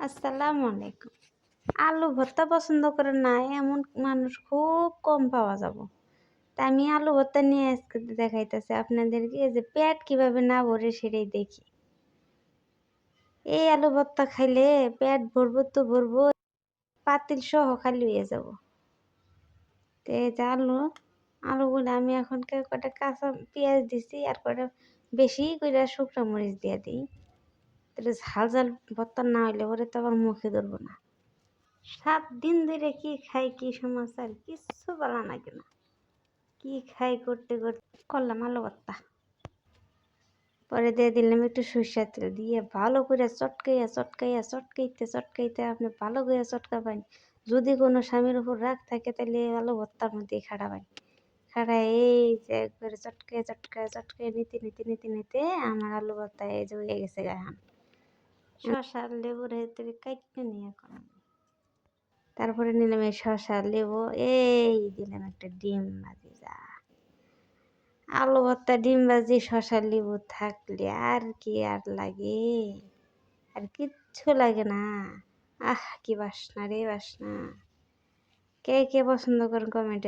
আসসালামু আলাইকুম। আলু ভর্তা পছন্দ করে না এমন মানুষ খুব কম পাওয়া যাব। তা আমি আলু ভর্তা নিয়ে আজকে দেখাইতেছি আপনাদেরকে যে পেট কীভাবে না ভরে সেটাই দেখি। এই আলু ভর্তা খাইলে পেট ভরবো তো ভরবো, পাতিল সহ খালি হয়ে যাব। তো এই যে আলু, আলুগুলো আমি এখন কটা কাঁচা পেঁয়াজ দিছি আর কটা বেশি করে শুকনো মরিচ দিয়ে দিই। তাহলে ঝাল ঝাল ভর্তা না হইলে ওরে তো আবার মুখে ধরবো না। সাত দিন ধরে কি খাই, কি সমাচার, কিচ্ছু বলা না কেন? কি খাই করতে করতে করলাম আলু ভর্তা। পরে দিয়ে দিলাম একটু সরষের তেল দিয়ে ভালো করে চটকাইয়া চটকাইয়া, চটকাইতে চটকাইতে আপনি ভালো করে চটকাবেন। যদি কোনো স্বামীর উপর রাগ থাকে তাহলে আলু ভর্তার মধ্যে খাড়াবেন। খাড়ায় এই যে একবারে চটকায় চটকায় চটকায় নিতে নিতে নিতে নিতে আমার আলু ভর্তা এই যে হয়ে গেছে গাহান শশা লেবুর ভেতরে কাটতে নিয়ে করাম তারপরে নিলাম এই শশা লেবু, এই দিলাম একটা ডিম ভাজি, যা। আলু ভর্তা, ডিম ভাজি শশা লেবু থাকলে আর কি আর লাগে? আর কিচ্ছু লাগে না। আহ, কি বাসনা রে, বাসনা। কে কে পছন্দ করেন কমেন্টে